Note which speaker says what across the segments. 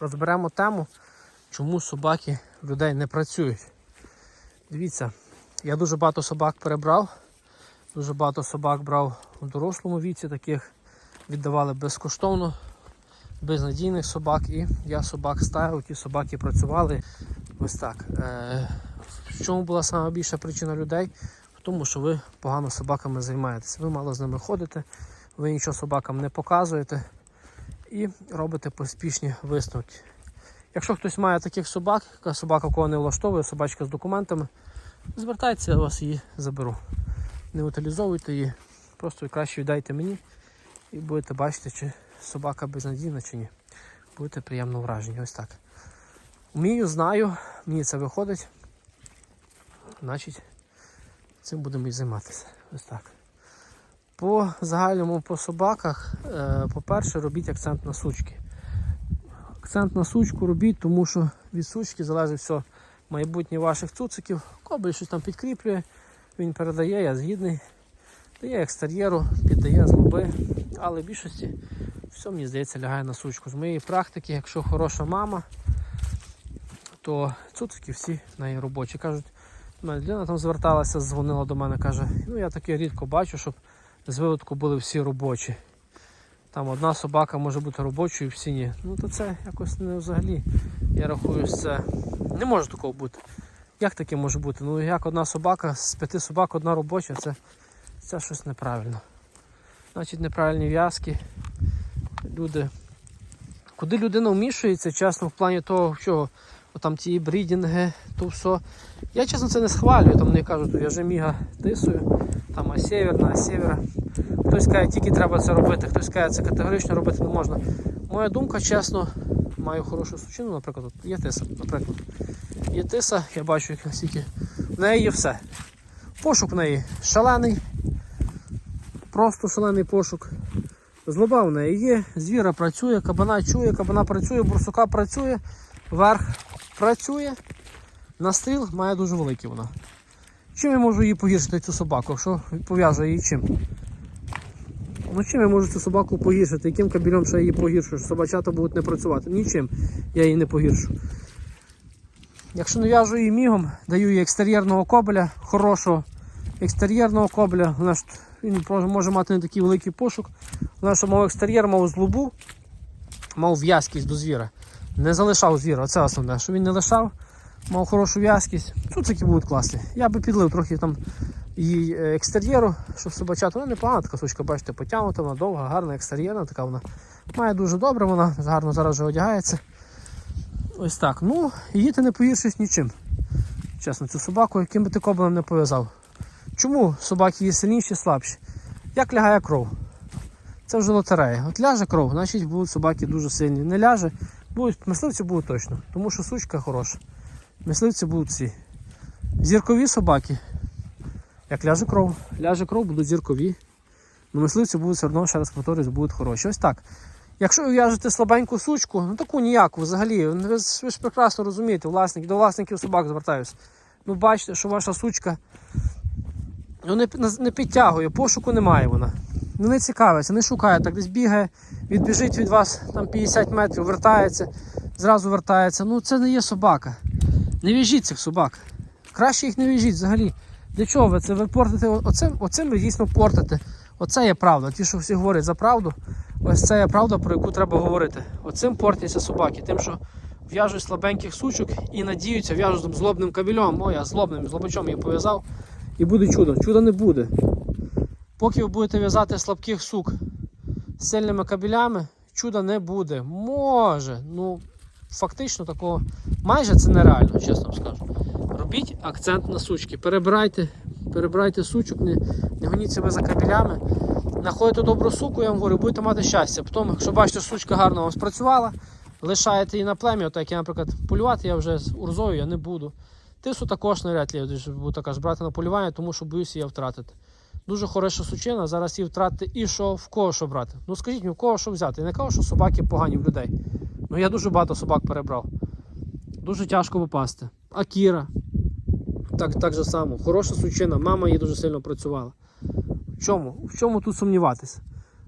Speaker 1: розберемо тему, чому собаки людей не працюють. Дивіться, я дуже багато собак перебрав. Дуже багато собак брав у дорослому віці, таких віддавали безкоштовно, безнадійних собак. І я собак ставив, ті собаки працювали. Ось так. Е, в чому була саме більша причина людей? В тому, що ви погано собаками займаєтесь. Ви мало з ними ходите, ви нічого собакам не показуєте і робите поспішні висновки. Якщо хтось має таких собак, яка собака кого не влаштовує, собачка з документами, звертайтеся, я вас її заберу. Не утилізовуйте її, просто краще віддайте мені і будете бачити, чи собака безнадійна чи ні. Будете приємно вражені. Ось так. Вмію, знаю, мені це виходить. Значить, цим будемо і займатися. Ось так. По загальному по собаках, е, по-перше, робіть акцент на сучки. Акцент на сучку робіть, тому що від сучки залежить все майбутнє ваших цуциків. Кобель щось там підкріплює, він передає, я згідний. Дає екстер'єру, піддає злоби, але в більшості все, мені здається, лягає на сучку. З моєї практики, якщо хороша мама, то цуцики всі в неї робочі. Кажуть, людина там зверталася, дзвонила до мене, каже, ну я таке рідко бачу, щоб з виводку були всі робочі. Там одна собака може бути робочою, всі ні. Ну то це якось не взагалі. Я рахую, це не може такого бути. Як таке може бути? Ну як одна собака, з п'яти собак одна робоча, це, це щось неправильно. Значить, неправильні в'язки. Люди. Куди людина вмішується, чесно, в плані того, що там ті брідінги, то все. Я чесно це не схвалюю, там мені кажуть, я же міга тисую, там а северна, а севера. Хтось каже, тільки треба це робити, хтось каже, це категорично робити не можна. Моя думка, чесно, маю хорошу сучину, наприклад, от є тиса, наприклад. Є тиса, я бачу, як наскільки. В неї є все. Пошук в неї шалений, просто шалений пошук. Злоба в неї є, звіра працює, кабана чує, кабана працює, бурсука працює, верх працює. Настріл має дуже великий вона. Чим я можу її погіршити цю собаку, якщо пов'яжу її чим? Ну чим я можу цю собаку погіршити? Яким кабелем ще її погіршу? Собачата будуть не працювати? Нічим я її не погіршу. Якщо не її мігом, даю їй екстер'єрного кобеля, хорошого екстер'єрного кобеля, він може мати не такий великий пошук. Вона що мав екстер'єр, мав злобу, мав в'язкість до звіра. Не залишав звіра, це основне, що він не лишав, мав хорошу в'язкість. Цуцики будуть класні. Я би підлив трохи там її е, екстер'єру, щоб собачата. Вона непогана така сучка, бачите, потягнута, вона довга, гарна екстер'єрна, така вона має дуже добре, вона гарно зараз вже одягається. Ось так. Ну, її ти не погіршиш нічим. Чесно, цю собаку, яким би ти кобелем не пов'язав. Чому собаки є сильніші, слабші? Як лягає кров? Це вже лотерея. От ляже кров, значить будуть собаки дуже сильні. Не ляже, будуть, мисливці будуть точно, тому що сучка хороша. Мисливці будуть всі. Зіркові собаки. Як ляже кров, ляже кров, будуть зіркові. Ну, мисливці будуть все одно, ще раз повторюсь, будуть хороші. Ось так. Якщо ви в'яжете слабеньку сучку, ну таку ніяку взагалі, ви ж, ви ж прекрасно розумієте, власник, до власників собак звертаюся. Ну бачите, що ваша сучка ну, не, не підтягує, пошуку немає вона. Ну не цікавиться, не шукає, так десь бігає, відбіжить від вас там 50 метрів, вертається, зразу вертається. Ну це не є собака. Не в'яжіть цих собак. Краще їх не в'яжіть взагалі. Для чого ви це? Ви портите оцим, оцим ви дійсно портите. Оце є правда. Ті, що всі говорять за правду, ось це є правда, про яку треба говорити. Оцим портяться собаки, тим, що в'яжуть слабеньких сучок і надіються, в'яжуть злобним кабельом. О, я злобним, злобачом її пов'язав. І буде чудо. Чуда не буде. Поки ви будете в'язати слабких сук з сильними кабелями, чуда не буде. Може, ну фактично такого майже це нереально, чесно вам скажу. Робіть акцент на сучки. Перебирайте, перебирайте сучок, не, не гоніть себе за кабелями. Знаходите добру суку, я вам говорю, будете мати щастя. Потім, якщо бачите, сучка гарно вам спрацювала, лишаєте її на плем'я, отак як я, наприклад, полювати я вже з урзою я не буду. Тису також навряд ли буду така ж брати на полювання, тому що боюся її втратити. Дуже хороша сучина, зараз її втратити і що в кого що брати. Ну скажіть мені, в кого що взяти. Я не кажу, що собаки погані в людей. Ну я дуже багато собак перебрав. Дуже тяжко попасти. Акіра. Так, так же само. Хороша сучина, мама її дуже сильно працювала. В чому? В чому тут сумніватися?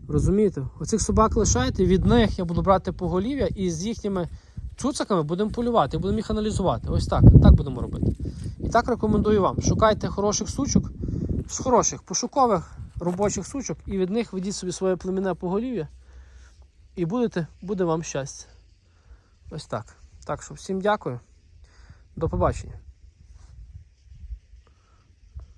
Speaker 1: Розумієте? Оцих собак лишайте, від них я буду брати поголів'я і з їхніми цуциками будемо полювати, будемо їх аналізувати. Ось так. Так будемо робити. І так рекомендую вам. Шукайте хороших сучок, з хороших пошукових робочих сучок, і від них ведіть собі своє племінне поголів'я. І будете, буде вам щастя. Ось так. Так що всім дякую. До побачення.